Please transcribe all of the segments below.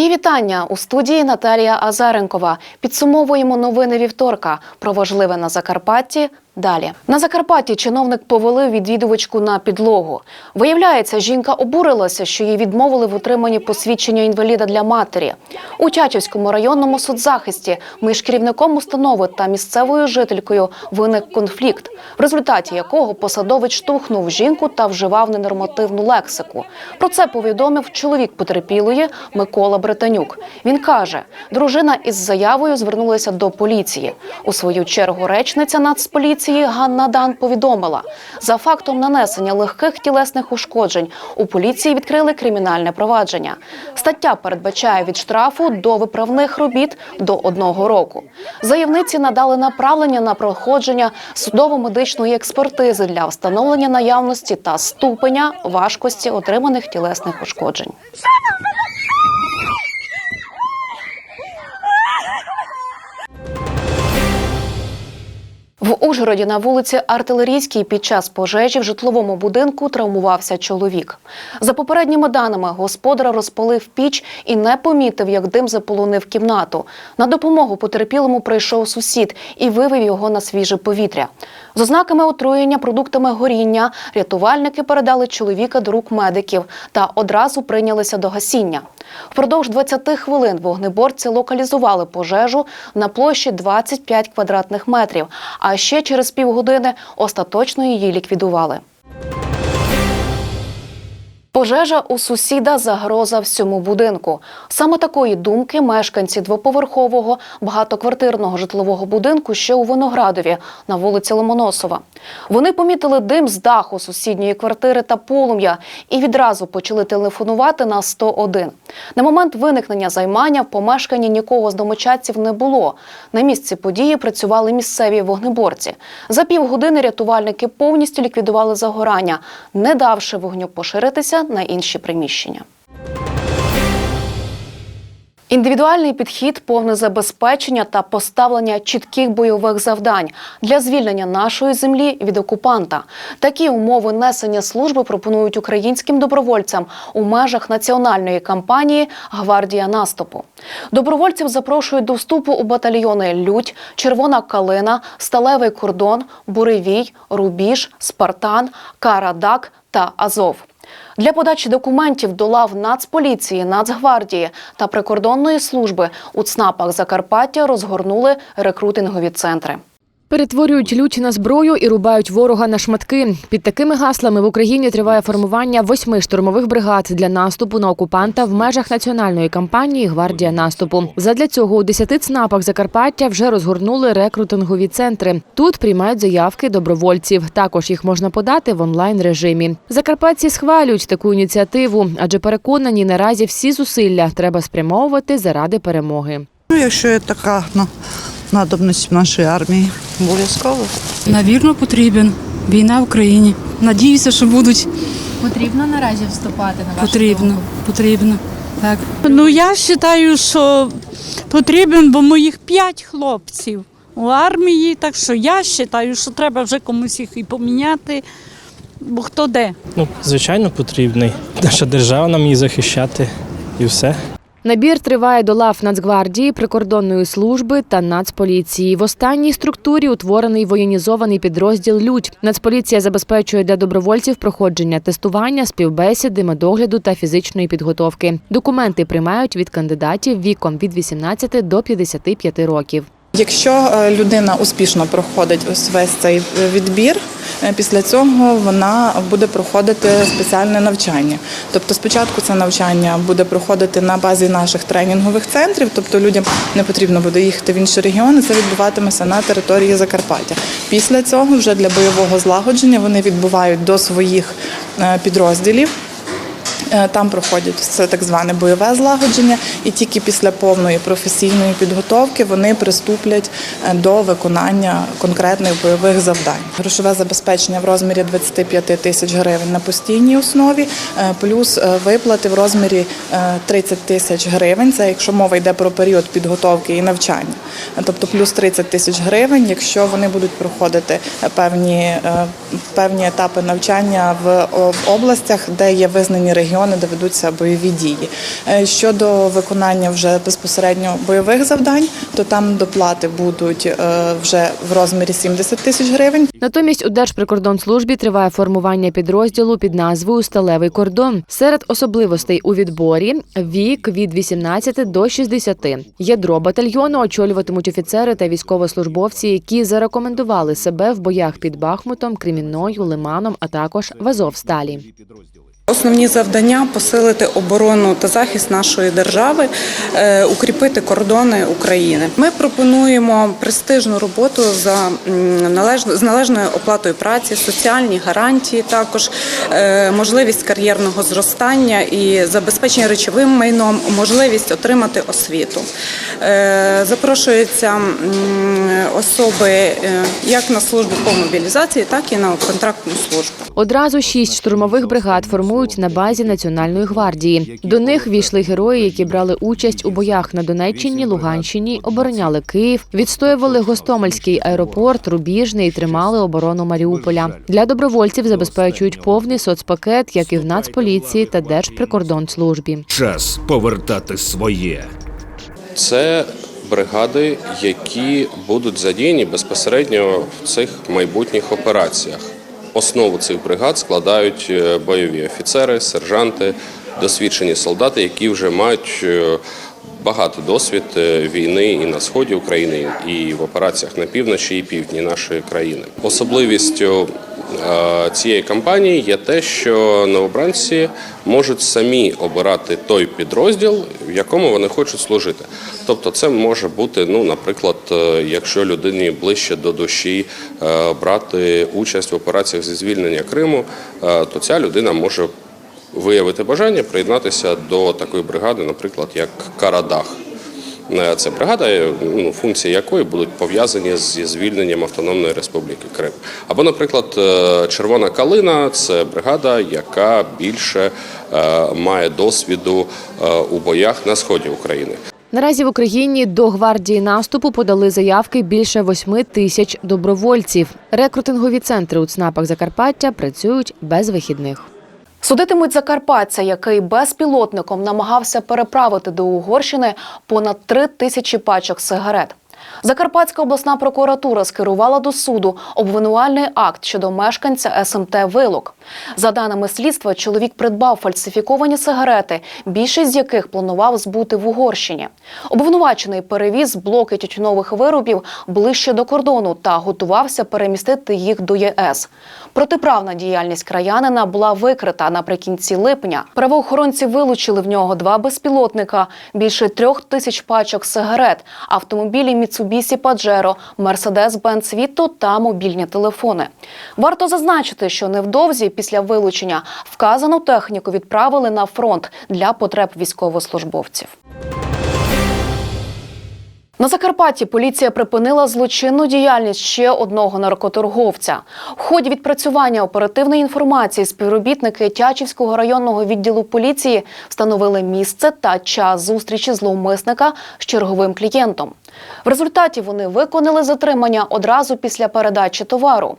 Мої вітання у студії Наталія Азаренкова. Підсумовуємо новини вівторка про важливе на Закарпатті. Далі на Закарпатті чиновник повалив відвідувачку на підлогу. Виявляється, жінка обурилася, що їй відмовили в отриманні посвідчення інваліда для матері. У Чачівському районному соцзахисті між керівником установи та місцевою жителькою виник конфлікт, в результаті якого посадовець штовхнув жінку та вживав ненормативну лексику. Про це повідомив чоловік потерпілої Микола Бретанюк. Він каже, дружина із заявою звернулася до поліції. У свою чергу речниця Нацполіції Ганна Дан повідомила, за фактом нанесення легких тілесних ушкоджень у поліції відкрили кримінальне провадження. Стаття передбачає від штрафу до виправних робіт до одного року. Заявниці надали направлення на проходження судово-медичної експертизи для встановлення наявності та ступеня важкості отриманих тілесних ушкоджень. В Ужгороді на вулиці Артилерійській під час пожежі в житловому будинку травмувався чоловік. За попередніми даними, господар розпалив піч і не помітив, як дим заполонив кімнату. На допомогу потерпілому прийшов сусід і вивів його на свіже повітря. З ознаками отруєння продуктами горіння рятувальники передали чоловіка до рук медиків та одразу прийнялися до гасіння. Впродовж 20 хвилин вогнеборці локалізували пожежу на площі 25 квадратних метрів, а ще через півгодини остаточно її ліквідували. Пожежа у сусіда загроза всьому будинку. Саме такої думки мешканці двоповерхового багатоквартирного житлового будинку, що у Виноградові на вулиці Ломоносова. Вони помітили дим з даху сусідньої квартири та полум'я і відразу почали телефонувати на 101. На момент виникнення займання в помешканні нікого з домочадців не було. На місці події працювали місцеві вогнеборці. За півгодини рятувальники повністю ліквідували загорання, не давши вогню поширитися на інші приміщення. Індивідуальний підхід, повне забезпечення та поставлення чітких бойових завдань для звільнення нашої землі від окупанта. Такі умови несення служби пропонують українським добровольцям у межах національної кампанії Гвардія наступу. Добровольців запрошують до вступу у батальйони Людь, Червона калина, Сталевий кордон, Буревій, Рубіж, Спартан, Карадак та Азов. Для подачі документів до лав Нацполіції, Нацгвардії та прикордонної служби у ЦНАПах Закарпаття розгорнули рекрутингові центри. Перетворюють лють на зброю і рубають ворога на шматки. Під такими гаслами в Україні триває формування восьми штурмових бригад для наступу на окупанта в межах національної кампанії Гвардія наступу. Задля цього у десяти ЦНАПах Закарпаття вже розгорнули рекрутингові центри. Тут приймають заявки добровольців. Також їх можна подати в онлайн режимі. Закарпатці схвалюють таку ініціативу, адже переконані наразі всі зусилля треба спрямовувати заради перемоги. Ну, якщо є така ну, надобність в нашій армії, обов'язково. Навірно, потрібен. Війна в Україні. Надіюся, що будуть. Потрібно наразі вступати на вашу Потрібно, думку? потрібно. Так. Ну я вважаю, що потрібен, бо моїх п'ять хлопців у армії, так що я вважаю, що треба вже комусь їх і поміняти, бо хто де. Ну, звичайно, потрібний. Наша держава нам її захищати і все. Набір триває до лав Нацгвардії, прикордонної служби та Нацполіції. В останній структурі утворений воєнізований підрозділ Людь. Нацполіція забезпечує для добровольців проходження тестування, співбесіди, медогляду та фізичної підготовки. Документи приймають від кандидатів віком від 18 до 55 років. Якщо е, людина успішно проходить весь цей е, відбір, е, після цього вона буде проходити спеціальне навчання. Тобто спочатку це навчання буде проходити на базі наших тренінгових центрів, тобто людям не потрібно буде їхати в інші регіони, це відбуватиметься на території Закарпаття. Після цього вже для бойового злагодження вони відбувають до своїх підрозділів. Е, Там проходять це так зване бойове злагодження, і тільки після повної професійної підготовки вони приступлять е, до виконання конкретних бойових завдань. Грошове забезпечення в розмірі 25 тисяч гривень на постійній основі, е, плюс виплати в розмірі е, 30 тисяч гривень. Це якщо мова йде про період підготовки і навчання, тобто плюс 30 тисяч гривень, якщо вони будуть проходити певні, певні етапи навчання в областях, де є визнані регіони. Регіони, де ведуться бойові дії. Е, Щодо виконання вже безпосередньо бойових завдань, то там доплати будуть е, вже в розмірі 70 тисяч гривень. Натомість у Держприкордонслужбі триває формування підрозділу під назвою Сталевий кордон. Серед особливостей у відборі вік від 18 до 60. Ядро батальйону очолюватимуть офіцери та військовослужбовці, які зарекомендували себе в боях під Бахмутом, Кремінною, Лиманом, а також в Азовсталі. Основні завдання посилити оборону та захист нашої держави, е, укріпити кордони України. Ми пропонуємо престижну роботу за належно- з належною оплатою праці, соціальні гарантії, також е, можливість кар'єрного зростання і забезпечення речовим майном, можливість отримати освіту. Е, Запрошуються особи як на службу по мобілізації, так і на контрактну службу. Одразу шість штурмових бригад формують на базі Національної гвардії. До них війшли герої, які брали участь у боях на Донеччині, Луганщині, обороняли Київ, відстоювали Гостомельський аеропорт, Рубіжний і тримали оборону Маріуполя. Для добровольців забезпечують повний соцпакет, як і в Нацполіції та Держприкордонслужбі. Час повертати своє. Це бригади, які будуть задіяні безпосередньо в цих майбутніх операціях. Основу цих бригад складають е, бойові офіцери, сержанти, досвідчені солдати, які вже мають багатий досвід е, війни і на сході України, і в операціях на півночі і півдні нашої країни. Особливістю е, цієї кампанії є те, що новобранці можуть самі обирати той підрозділ, в якому вони хочуть служити. Тобто, це може бути, ну, наприклад, е, якщо людині ближче до душі брати участь в операціях зі звільнення Криму, то ця людина може виявити бажання приєднатися до такої бригади, наприклад, як Карадах. Е, Це бригада, е, ну, функції якої будуть пов'язані зі звільненням Автономної Республіки Крим. Або, наприклад, е, Червона калина це бригада, яка більше має досвіду у боях на сході України. Наразі в Україні до гвардії наступу подали заявки більше восьми тисяч добровольців. Рекрутингові центри у ЦНАПах Закарпаття працюють без вихідних. Судитимуть закарпатця, який безпілотником намагався переправити до Угорщини понад три тисячі пачок сигарет. Закарпатська обласна прокуратура скерувала до суду обвинувальний акт щодо мешканця СМТ Вилок. За даними слідства, чоловік придбав фальсифіковані сигарети, більшість з яких планував збути в Угорщині. Обвинувачений перевіз блоки тютюнових виробів ближче до кордону та готувався перемістити їх до ЄС. Протиправна діяльність краянина була викрита наприкінці липня. Правоохоронці вилучили в нього два безпілотника, більше трьох тисяч пачок сигарет, автомобілі Mitsubishi Pajero, Mercedes-Benz Vito та мобільні телефони. Варто зазначити, що невдовзі після вилучення вказану техніку відправили на фронт для потреб військовослужбовців. На Закарпатті поліція припинила злочинну діяльність ще одного наркоторговця. В ході відпрацювання оперативної інформації співробітники Тячівського районного відділу поліції встановили місце та час зустрічі зловмисника з черговим клієнтом. В результаті вони виконали затримання одразу після передачі товару.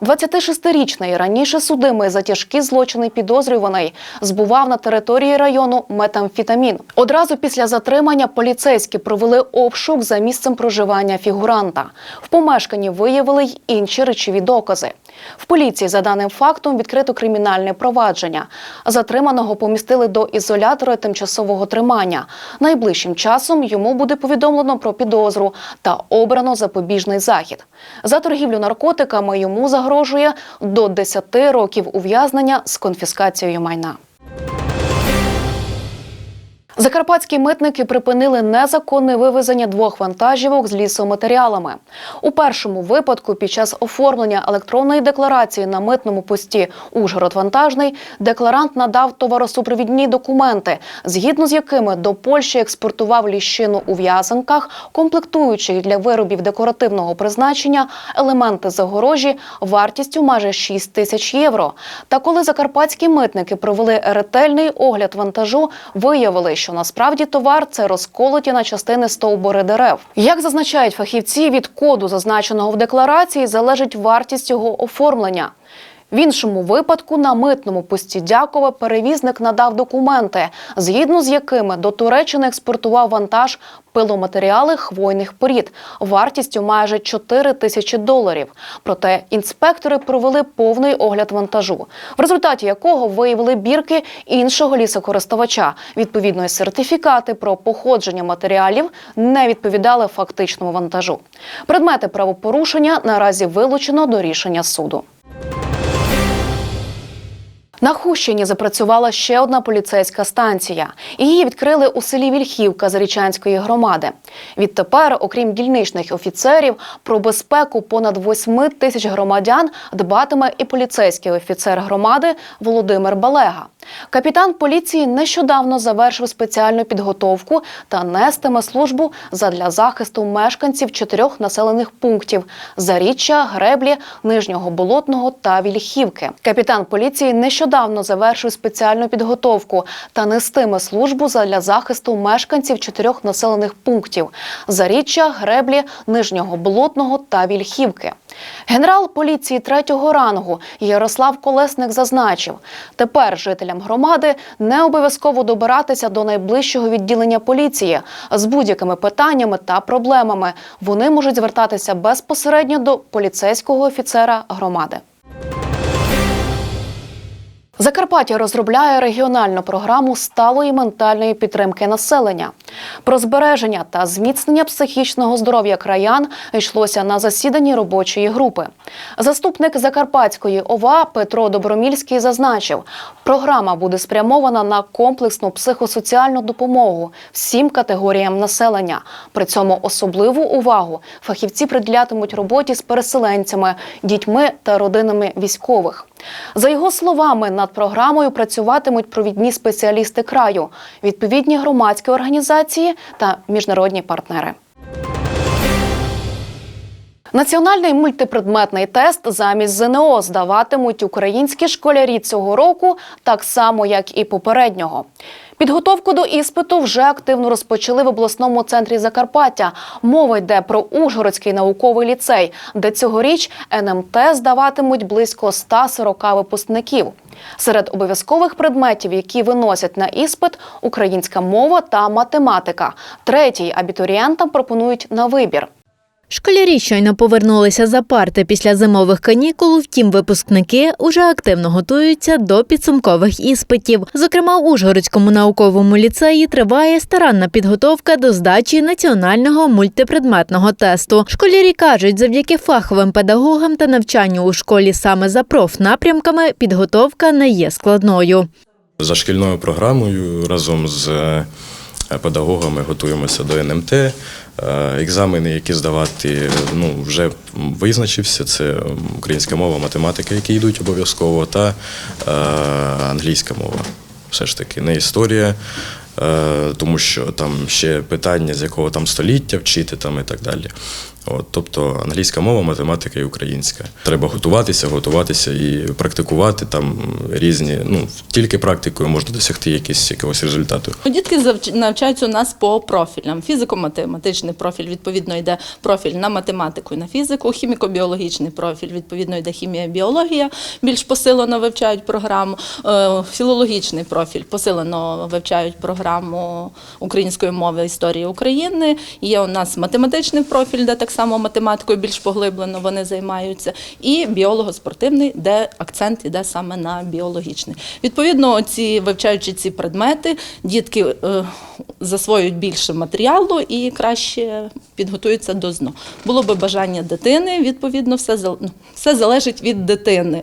26-річний раніше судимий за тяжкі злочини підозрюваний збував на території району метамфітамін. Одразу після затримання поліцейські провели обшук за місцем проживання фігуранта. В помешканні виявили й інші речові докази. В поліції за даним фактом відкрито кримінальне провадження. Затриманого помістили до ізолятора тимчасового тримання. Найближчим часом йому буде повідомлено про підозру та обрано запобіжний захід. За торгівлю наркотиками йому загрожує до 10 років ув'язнення з конфіскацією майна. Закарпатські митники припинили незаконне вивезення двох вантажівок з лісоматеріалами. У першому випадку під час оформлення електронної декларації на митному пості Ужгород-Вантажний декларант надав товаросупровідні документи, згідно з якими до Польщі експортував ліщину у в'язанках, комплектуючих для виробів декоративного призначення, елементи загорожі вартістю майже 6 тисяч євро. Та коли закарпатські митники провели ретельний огляд вантажу, виявили, що насправді товар це розколоті на частини стовбури дерев. Як зазначають фахівці, від коду, зазначеного в декларації, залежить вартість його оформлення. В іншому випадку на митному пості Дякова перевізник надав документи, згідно з якими до Туреччини експортував вантаж пиломатеріали хвойних порід вартістю майже 4 тисячі доларів. Проте інспектори провели повний огляд вантажу, в результаті якого виявили бірки іншого лісокористувача. Відповідно, сертифікати про походження матеріалів не відповідали фактичному вантажу. Предмети правопорушення наразі вилучено до рішення суду. На Хущині запрацювала ще одна поліцейська станція. Її відкрили у селі Вільхівка Зарічанської громади. Відтепер, окрім дільничних офіцерів, про безпеку понад 8 тисяч громадян дбатиме і поліцейський офіцер громади Володимир Балега. Капітан поліції нещодавно завершив спеціальну підготовку та нестиме службу задля захисту мешканців чотирьох населених пунктів: Заріччя, Греблі, Нижнього Болотного та Вільхівки. Капітан поліції нещодавно завершив спеціальну підготовку та нестиме службу задля захисту мешканців чотирьох населених пунктів: Заріччя, Греблі, Нижнього Болотного та Вільхівки. Генерал поліції третього рангу Ярослав Колесник зазначив, тепер жителям громади не обов'язково добиратися до найближчого відділення поліції з будь-якими питаннями та проблемами. Вони можуть звертатися безпосередньо до поліцейського офіцера громади. Закарпаття розробляє регіональну програму сталої ментальної підтримки населення. Про збереження та зміцнення психічного здоров'я краян йшлося на засіданні робочої групи. Заступник Закарпатської ОВА Петро Добромільський зазначив, програма буде спрямована на комплексну психосоціальну допомогу всім категоріям населення. При цьому особливу увагу фахівці приділятимуть роботі з переселенцями, дітьми та родинами військових. За його словами, над програмою працюватимуть провідні спеціалісти краю, відповідні громадські організації та міжнародні партнери. Національний мультипредметний тест замість ЗНО здаватимуть українські школярі цього року, так само як і попереднього. Підготовку до іспиту вже активно розпочали в обласному центрі Закарпаття. Мова йде про Ужгородський науковий ліцей, де цьогоріч НМТ здаватимуть близько 140 випускників. Серед обов'язкових предметів, які виносять на іспит, українська мова та математика. Третій абітурієнтам пропонують на вибір. Школярі щойно повернулися за парти після зимових канікул, втім випускники уже активно готуються до підсумкових іспитів. Зокрема, в Ужгородському науковому ліцеї триває старанна підготовка до здачі національного мультипредметного тесту. Школярі кажуть, завдяки фаховим педагогам та навчанню у школі саме за профнапрямками підготовка не є складною. За шкільною програмою разом з е, педагогами готуємося до НМТ. Е, Екзамени, які здавати, ну вже визначився. Це українська мова, математика, які йдуть обов'язково, та е, англійська мова. Все ж таки, не історія, е, тому що там ще питання, з якого там століття вчити там і так далі. От, тобто англійська мова, математика і українська. Треба готуватися, готуватися і практикувати там різні. Ну тільки практикою можна досягти якісь якогось результату. Дітки завч- навчаються у нас по профілям. Фізико-математичний профіль, відповідно, йде профіль на математику і на фізику, хіміко-біологічний профіль, відповідно, йде хімія, біологія, більш посилено вивчають програму. Е, Філологічний профіль посилено вивчають програму української мови історії України. Є у нас математичний профіль, де так само математикою більш поглиблено вони займаються, і біолого-спортивний, де акцент іде саме на біологічний. Відповідно, ці вивчаючи ці предмети, дітки е, засвоюють більше матеріалу і краще підготуються до ЗНО. Було би бажання дитини, відповідно, все, ну, все залежить від дитини.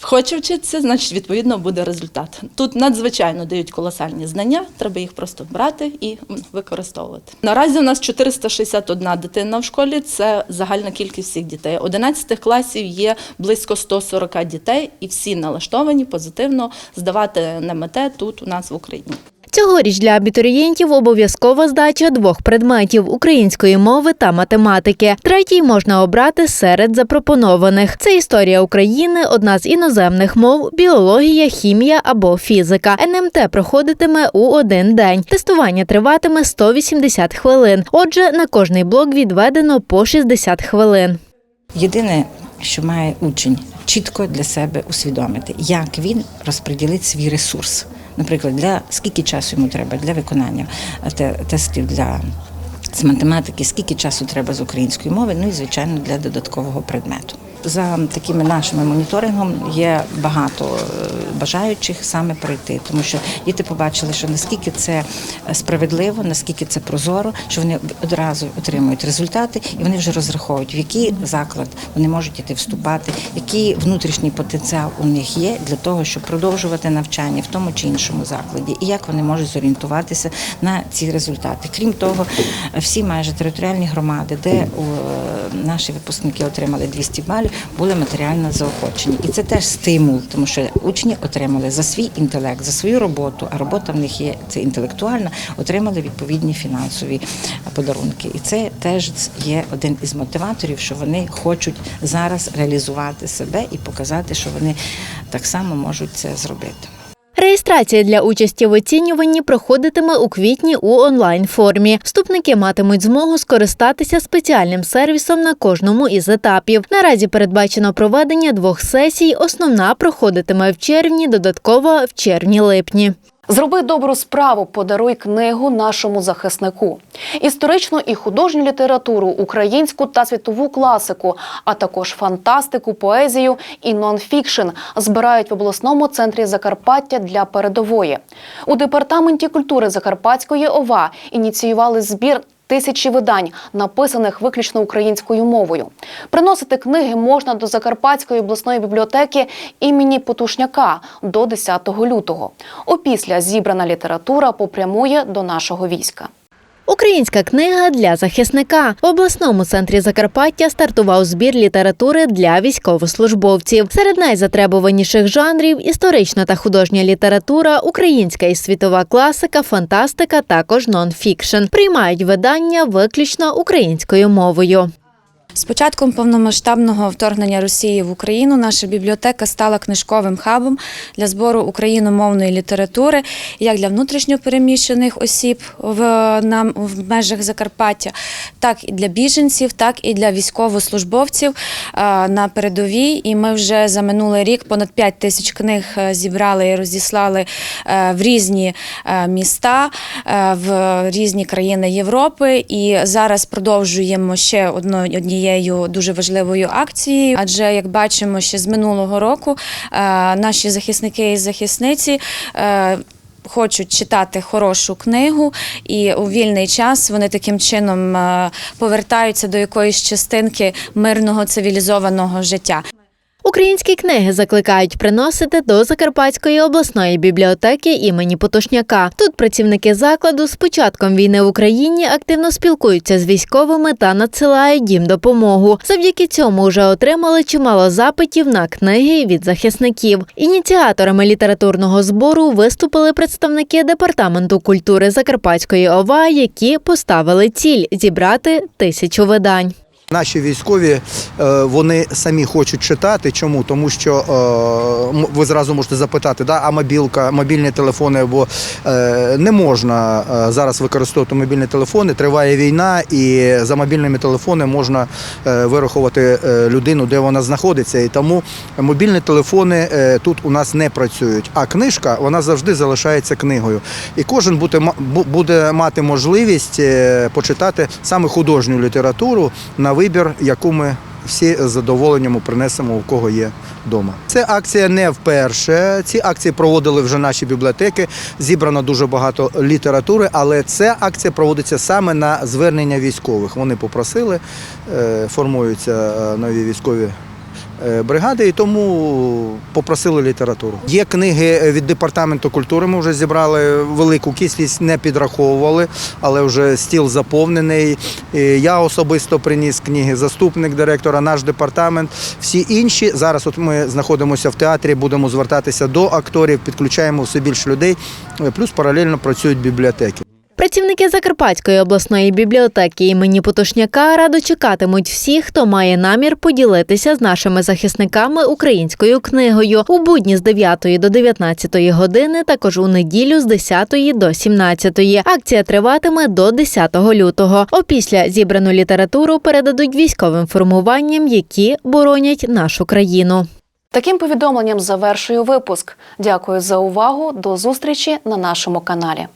Хоче вчитися, значить, відповідно, буде результат. Тут надзвичайно дають колосальні знання, треба їх просто брати і використовувати. Наразі у нас 461 дитина в школі, це загальна кількість всіх дітей. 11 класів є близько 140 дітей, і всі налаштовані позитивно здавати НМТ тут у нас в Україні. Цьогоріч для абітурієнтів обов'язкова здача двох предметів української мови та математики. Третій можна обрати серед запропонованих. Це історія України, одна з іноземних мов, біологія, хімія або фізика. НМТ проходитиме у один день. Тестування триватиме 180 хвилин. Отже, на кожний блок відведено по 60 хвилин. Єдине що має учень чітко для себе усвідомити, як він розподілить свій ресурс. Наприклад, для скільки часу йому треба для виконання е, тестів для з математики, скільки часу треба з української мови, ну і звичайно для додаткового предмету. За такими нашими моніторингом є багато е, бажаючих саме пройти, тому що діти побачили, що наскільки це справедливо, наскільки це прозоро, що вони одразу отримують результати, і вони вже розраховують, в який заклад вони можуть іти вступати, який внутрішній потенціал у них є для того, щоб продовжувати навчання в тому чи іншому закладі, і як вони можуть зорієнтуватися на ці результати. Крім того, всі майже територіальні громади, де наші випускники отримали 200 балів, були матеріально заохочені. І це теж стимул, тому що учні отримали за свій інтелект, за свою роботу, а робота в них є це інтелектуальна, отримали відповідні фінансові подарунки. І це теж є один із мотиваторів, що вони хочуть зараз реалізувати себе і показати, що вони так само можуть це зробити. Реєстрація для участі в оцінюванні проходитиме у квітні у онлайн формі. Вступники матимуть змогу скористатися спеціальним сервісом на кожному із етапів. Наразі передбачено проведення двох сесій. Основна проходитиме в червні, додаткова в червні-липні. Зроби добру справу, подаруй книгу нашому захиснику, історичну і художню літературу, українську та світову класику, а також фантастику, поезію і нонфікшн збирають в обласному центрі Закарпаття для передової. У департаменті культури Закарпатської ОВА ініціювали збір. Тисячі видань, написаних виключно українською мовою. Приносити книги можна до Закарпатської обласної бібліотеки імені Потушняка до 10 лютого. Опісля зібрана література попрямує до нашого війська. Українська книга для захисника в обласному центрі Закарпаття стартував збір літератури для військовослужбовців. Серед найзатребуваніших жанрів історична та художня література, українська і світова класика, фантастика, також нон-фікшн. Приймають видання виключно українською мовою. З початком повномасштабного вторгнення Росії в Україну наша бібліотека стала книжковим хабом для збору україномовної літератури як для внутрішньопереміщених осіб в, на, в межах Закарпаття, так і для біженців, так і для військовослужбовців е, на передовій. І ми вже за минулий рік понад 5 тисяч книг е, зібрали і розіслали е, в різні міста, в різні країни Європи. І зараз продовжуємо ще одною однією дуже важливою акцією. Адже як бачимо, ще з минулого року е, наші захисники і захисниці. е, Хочуть читати хорошу книгу, і у вільний час вони таким чином е, повертаються до якоїсь частинки мирного цивілізованого життя. Українські книги закликають приносити до Закарпатської обласної бібліотеки імені Потушняка. Тут працівники закладу з початком війни в Україні активно спілкуються з військовими та надсилають їм допомогу. Завдяки цьому вже отримали чимало запитів на книги від захисників. Ініціаторами літературного збору виступили представники департаменту культури Закарпатської ОВА, які поставили ціль зібрати тисячу видань. Наші військові е, вони самі хочуть читати. Чому? Тому що е, ви зразу можете запитати, да, а мобілка, мобільні телефони, бо е, не можна зараз використовувати мобільні телефони. Триває війна, і за мобільними телефонами можна вирахувати людину, де вона знаходиться. І тому мобільні телефони тут у нас не працюють. А книжка вона завжди залишається книгою. І кожен буде, мати можливість почитати саме художню літературу на вибір, яку ми всі з задоволенням принесемо, у кого є вдома. Це акція не вперше. Ці акції проводили вже наші бібліотеки. Зібрано дуже багато літератури, але ця акція проводиться саме на звернення військових. Вони попросили, е, формуються е, нові військові. Е, Бригади і тому попросили літературу. Є книги від департаменту культури. Ми вже зібрали велику кількість, не підраховували, але вже стіл заповнений. Я особисто приніс книги, заступник директора, наш департамент. Всі інші зараз. От ми знаходимося в театрі, будемо звертатися до акторів, підключаємо все більше людей. Плюс паралельно працюють бібліотеки. Працівники Закарпатської обласної бібліотеки імені Потошняка радо чекатимуть всіх, хто має намір поділитися з нашими захисниками українською книгою у будні з 9 до 19 години, також у неділю з 10 до 17. Акція триватиме до 10 лютого. Опісля зібрану літературу передадуть військовим формуванням, які боронять нашу країну. Таким повідомленням завершую випуск. Дякую за увагу. До зустрічі на нашому каналі.